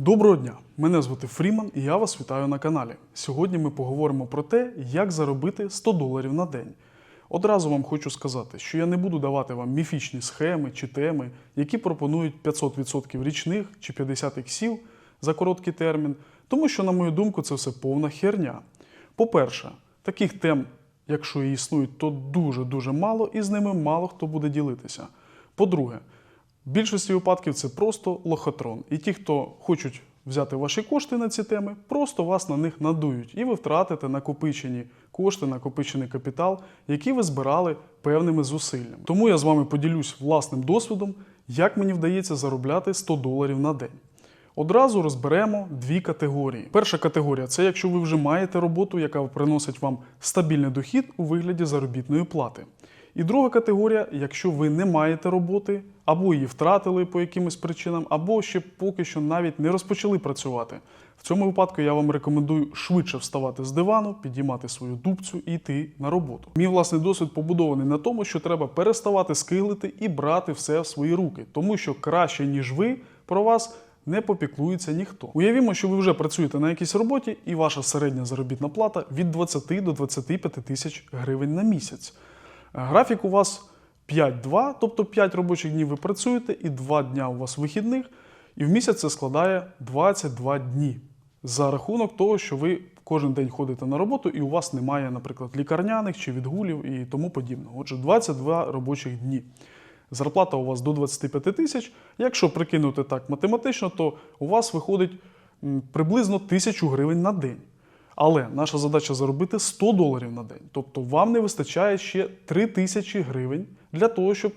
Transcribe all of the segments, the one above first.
Доброго дня! Мене звати Фріман і я вас вітаю на каналі. Сьогодні ми поговоримо про те, як заробити 100 доларів на день. Одразу вам хочу сказати, що я не буду давати вам міфічні схеми чи теми, які пропонують 500% річних чи 50 іксів за короткий термін, тому що, на мою думку, це все повна херня. По-перше, таких тем, якщо і існують, то дуже-дуже мало, і з ними мало хто буде ділитися. По-друге, в більшості випадків це просто лохотрон. І ті, хто хочуть взяти ваші кошти на ці теми, просто вас на них надують, і ви втратите накопичені кошти, накопичений капітал, які ви збирали певними зусиллями. Тому я з вами поділюсь власним досвідом, як мені вдається заробляти 100 доларів на день. Одразу розберемо дві категорії. Перша категорія це якщо ви вже маєте роботу, яка приносить вам стабільний дохід у вигляді заробітної плати. І друга категорія, якщо ви не маєте роботи, або її втратили по якимось причинам, або ще поки що навіть не розпочали працювати. В цьому випадку я вам рекомендую швидше вставати з дивану, підіймати свою дубцю і йти на роботу. Мій власний досвід побудований на тому, що треба переставати скиглити і брати все в свої руки, тому що краще, ніж ви, про вас не попіклується ніхто. Уявімо, що ви вже працюєте на якійсь роботі, і ваша середня заробітна плата від 20 до 25 тисяч гривень на місяць. Графік у вас 5-2, тобто 5 робочих днів ви працюєте, і 2 дня у вас вихідних, і в місяць це складає 22 дні. За рахунок того, що ви кожен день ходите на роботу, і у вас немає, наприклад, лікарняних чи відгулів і тому подібного. Отже, 22 робочих дні. Зарплата у вас до 25 тисяч. Якщо прикинути так математично, то у вас виходить приблизно 1000 гривень на день. Але наша задача заробити 100 доларів на день. Тобто вам не вистачає ще 3 тисячі гривень для того, щоб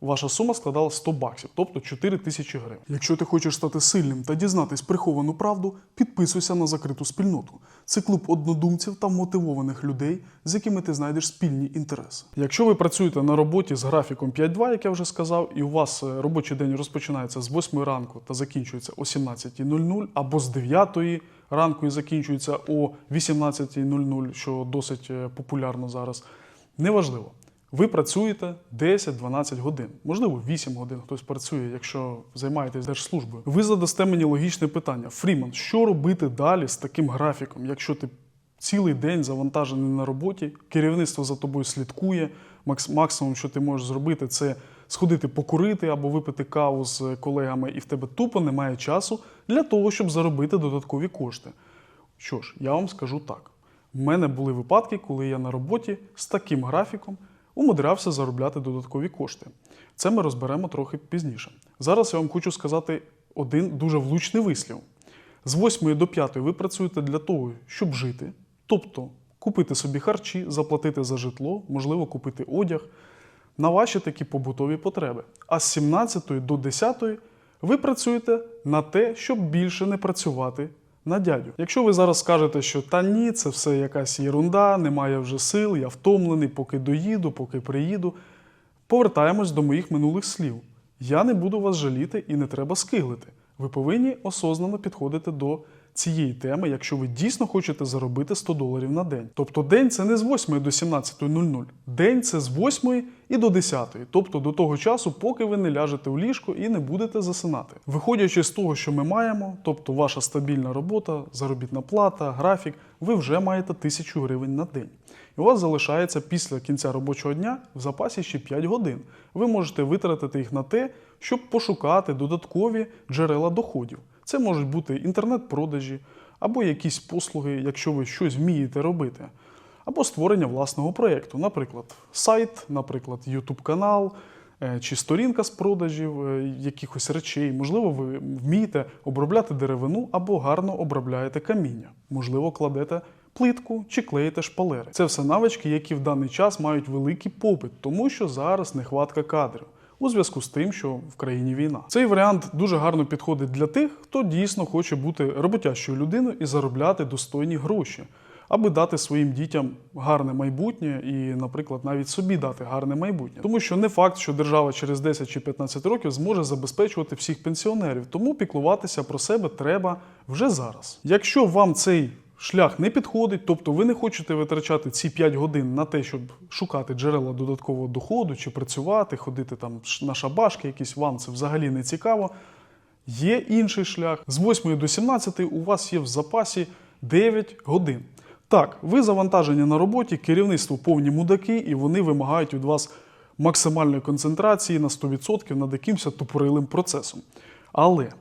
ваша сума складала 100 баксів, тобто 4 тисячі гривень. Якщо ти хочеш стати сильним та дізнатись приховану правду, підписуйся на закриту спільноту. Це клуб однодумців та мотивованих людей, з якими ти знайдеш спільні інтереси. Якщо ви працюєте на роботі з графіком 5-2, як я вже сказав, і у вас е, робочий день розпочинається з 8 ранку та закінчується о 17.00 або з 9 ранку і закінчується о 18.00, що досить е, популярно зараз. Неважливо. Ви працюєте 10-12 годин, можливо, 8 годин хтось працює, якщо займаєтесь держслужбою. Ви задасте мені логічне питання: Фріман, що робити далі з таким графіком, якщо ти цілий день завантажений на роботі, керівництво за тобою слідкує. Макс- Максимум, що ти можеш зробити, це сходити покурити або випити каву з колегами, і в тебе тупо немає часу для того, щоб заробити додаткові кошти. Що ж, я вам скажу так: у мене були випадки, коли я на роботі з таким графіком умудрявся заробляти додаткові кошти. Це ми розберемо трохи пізніше. Зараз я вам хочу сказати один дуже влучний вислів. З 8 до 5 ви працюєте для того, щоб жити, тобто купити собі харчі, заплатити за житло, можливо, купити одяг на ваші такі побутові потреби. А з 17 до 10 ви працюєте на те, щоб більше не працювати на дядю. Якщо ви зараз скажете, що та ні, це все якась єрунда, немає вже сил, я втомлений, поки доїду, поки приїду. Повертаємось до моїх минулих слів. Я не буду вас жаліти і не треба скиглити. Ви повинні осознано підходити до цієї теми, якщо ви дійсно хочете заробити 100 доларів на день. Тобто день це не з 8 до 17.00. День це з 8 і до 10, тобто до того часу, поки ви не ляжете у ліжко і не будете засинати. Виходячи з того, що ми маємо, тобто ваша стабільна робота, заробітна плата, графік, ви вже маєте 1000 гривень на день. І у вас залишається після кінця робочого дня в запасі ще 5 годин. Ви можете витратити їх на те, щоб пошукати додаткові джерела доходів. Це можуть бути інтернет-продажі або якісь послуги, якщо ви щось вмієте робити, або створення власного проєкту, наприклад, сайт, наприклад, YouTube канал. е, Чи сторінка з продажів е, якихось речей, можливо, ви вмієте обробляти деревину або гарно обробляєте каміння, можливо, кладете плитку чи клеїте шпалери. Це все навички, які в даний час мають великий попит, тому що зараз нехватка кадрів. У зв'язку з тим, що в країні війна. Цей варіант дуже гарно підходить для тих, хто дійсно хоче бути роботящою людиною і заробляти достойні гроші, аби дати своїм дітям гарне майбутнє і, наприклад, навіть собі дати гарне майбутнє. Тому що не факт, що держава через 10 чи 15 років зможе забезпечувати всіх пенсіонерів, тому піклуватися про себе треба вже зараз. Якщо вам цей шлях не підходить, тобто ви не хочете витрачати ці 5 годин на те, щоб шукати джерела додаткового доходу чи працювати, ходити там на шабашки, якісь вам це взагалі не цікаво. Є інший шлях. З 8 до 17 у вас є в запасі 9 годин. Так, ви завантажені на роботі, керівництво повні мудаки, і вони вимагають від вас максимальної концентрації на 100% над якимось тупорилим процесом. Але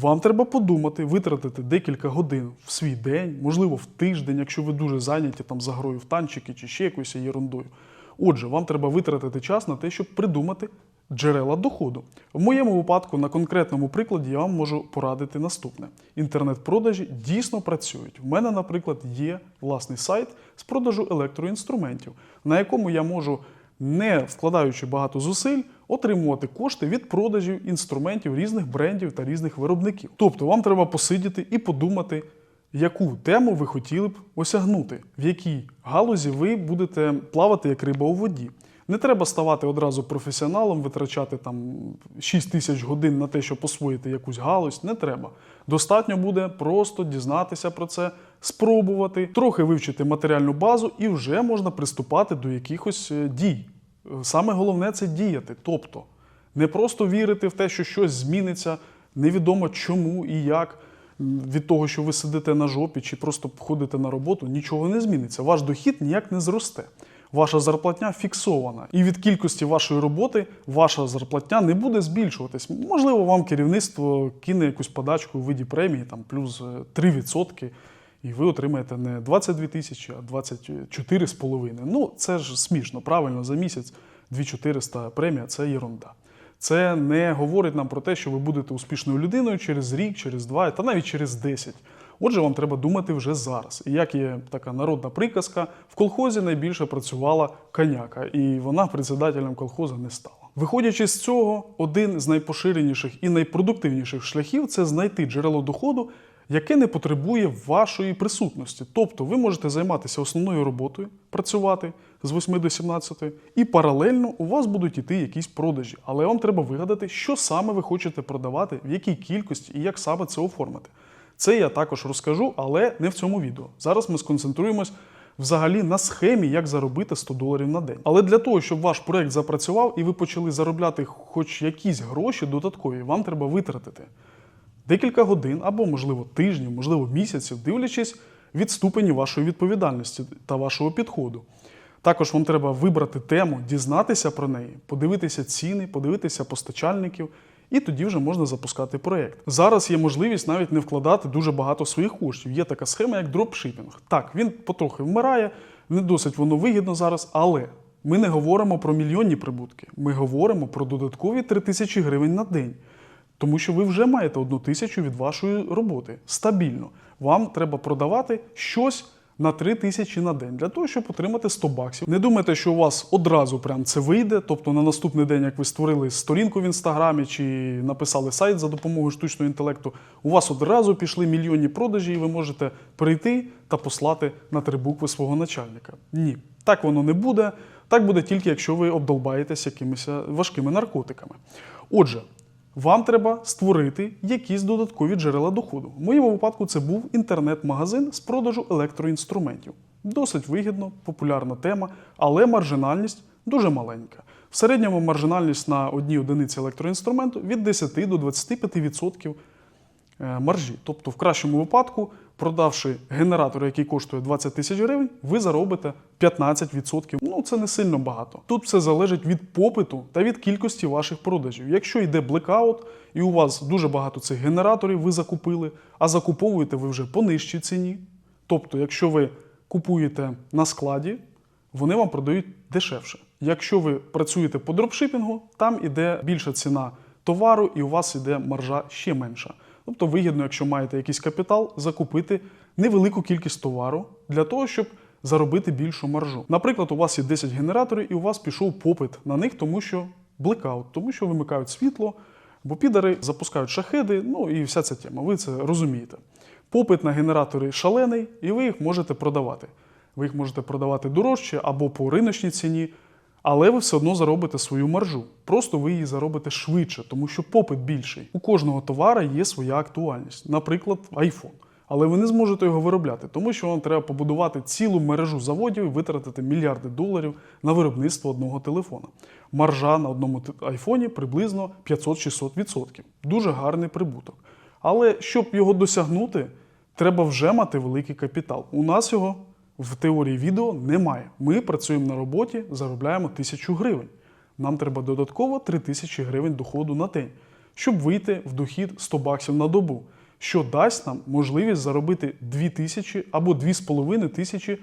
вам треба подумати, витратити декілька годин в свій день, можливо, в тиждень, якщо ви дуже зайняті там за грою в танчики чи ще якоюсь ерундою. Отже, вам треба витратити час на те, щоб придумати джерела доходу. В моєму випадку, на конкретному прикладі, я вам можу порадити наступне: інтернет-продажі дійсно працюють. В мене, наприклад, є власний сайт з продажу електроінструментів, на якому я можу, не вкладаючи багато зусиль, отримувати кошти від продажів інструментів різних брендів та різних виробників. Тобто вам треба посидіти і подумати, яку тему ви хотіли б осягнути, в якій галузі ви будете плавати як риба у воді. Не треба ставати одразу професіоналом, витрачати там 6 тисяч годин на те, щоб освоїти якусь галузь. Не треба. Достатньо буде просто дізнатися про це, спробувати, трохи вивчити матеріальну базу, і вже можна приступати до якихось е, дій. Е, Саме головне це діяти. Тобто не просто вірити в те, що щось зміниться, невідомо чому і як. Від того, що ви сидите на жопі чи просто ходите на роботу, нічого не зміниться. Ваш дохід ніяк не зросте. Ваша зарплатня фіксована, і від кількості вашої роботи ваша зарплатня не буде збільшуватись. Можливо, вам керівництво кине якусь подачку у виді премії, там плюс е, 3%, і ви отримаєте не 22 тисячі, а 24,5. Ну, це ж смішно, правильно, за місяць 2400 премія це єрунда. Це не говорить нам про те, що ви будете успішною людиною через рік, через два, та навіть через 10. Отже, вам треба думати вже зараз. І як є така народна приказка, в колхозі найбільше працювала коняка, і вона председателем колхозу не стала. Виходячи з цього, один з найпоширеніших і найпродуктивніших шляхів це знайти джерело доходу, яке не потребує вашої присутності. Тобто ви можете займатися основною роботою, працювати з 8 до 17, і паралельно у вас будуть іти якісь продажі. Але вам треба вигадати, що саме ви хочете продавати, в якій кількості і як саме це оформити. Це я також розкажу, але не в цьому відео. Зараз ми сконцентруємось взагалі на схемі, як заробити 100 доларів на день. Але для того, щоб ваш проект запрацював і ви почали заробляти хоч якісь гроші додаткові, вам треба витратити декілька годин або, можливо, тижнів, можливо, місяців, дивлячись від ступені вашої відповідальності та вашого підходу. Також вам треба вибрати тему, дізнатися про неї, подивитися ціни, подивитися постачальників, і тоді вже можна запускати проєкт. Зараз є можливість навіть не вкладати дуже багато своїх коштів. Є така схема, як дропшипінг. Так, він потрохи вмирає, не досить воно вигідно зараз, але ми не говоримо про мільйонні прибутки. Ми говоримо про додаткові 3 тисячі гривень на день. Тому що ви вже маєте одну тисячу від вашої роботи стабільно. Вам треба продавати щось на 3 тисячі на день для того, щоб отримати 100 баксів. Не думайте, що у вас одразу прям це вийде. Тобто на наступний день, як ви створили сторінку в інстаграмі чи написали сайт за допомогою штучного інтелекту, у вас одразу пішли мільйонні продажі, і ви можете прийти та послати на три букви свого начальника. Ні, так воно не буде. Так буде тільки, якщо ви обдолбаєтесь якимись важкими наркотиками. Отже, вам треба створити якісь додаткові джерела доходу. В моєму випадку це був інтернет-магазин з продажу електроінструментів. Досить вигідно, популярна тема, але маржинальність дуже маленька. В середньому маржинальність на одній одиниці електроінструменту від 10 до 25% е, маржі. Тобто, в кращому випадку, продавши генератор, який коштує 20 тисяч гривень, ви заробите 15%. Ну, це не сильно багато. Тут все залежить від попиту та від кількості ваших продажів. Якщо йде блекаут, і у вас дуже багато цих генераторів ви закупили, а закуповуєте ви вже по нижчій ціні. Тобто, якщо ви купуєте на складі, вони вам продають дешевше. Якщо ви працюєте по дропшипінгу, там іде більша ціна товару, і у вас іде маржа ще менша. Тобто вигідно, якщо маєте якийсь капітал, закупити невелику кількість товару для того, щоб заробити більшу маржу. Наприклад, у вас є 10 генераторів, і у вас пішов попит на них, тому що блекаут, тому що вимикають світло, бо підари запускають шахеди, ну і вся ця тема. Ви це розумієте. Попит на генератори шалений, і ви їх можете продавати. Ви їх можете продавати дорожче або по риночній ціні, але ви все одно заробите свою маржу. Просто ви її заробите швидше, тому що попит більший. У кожного товара є своя актуальність. Наприклад, iPhone. Але ви не зможете його виробляти, тому що вам треба побудувати цілу мережу заводів і витратити мільярди доларів на виробництво одного телефона. Маржа на одному айфоні приблизно 500-600%. Дуже гарний прибуток. Але щоб його досягнути, треба вже мати великий капітал. У нас його в теорії відео немає. Ми працюємо на роботі, заробляємо 1000 гривень. Нам треба додатково 3000 гривень доходу на день, щоб вийти в дохід 100 баксів на добу, що дасть нам можливість заробити 2000 або 2500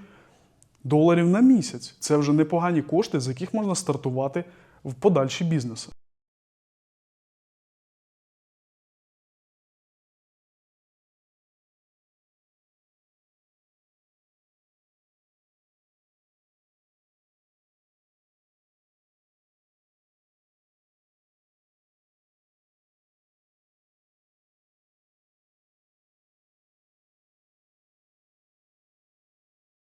доларів на місяць. Це вже непогані кошти, з яких можна стартувати в подальші бізнеси.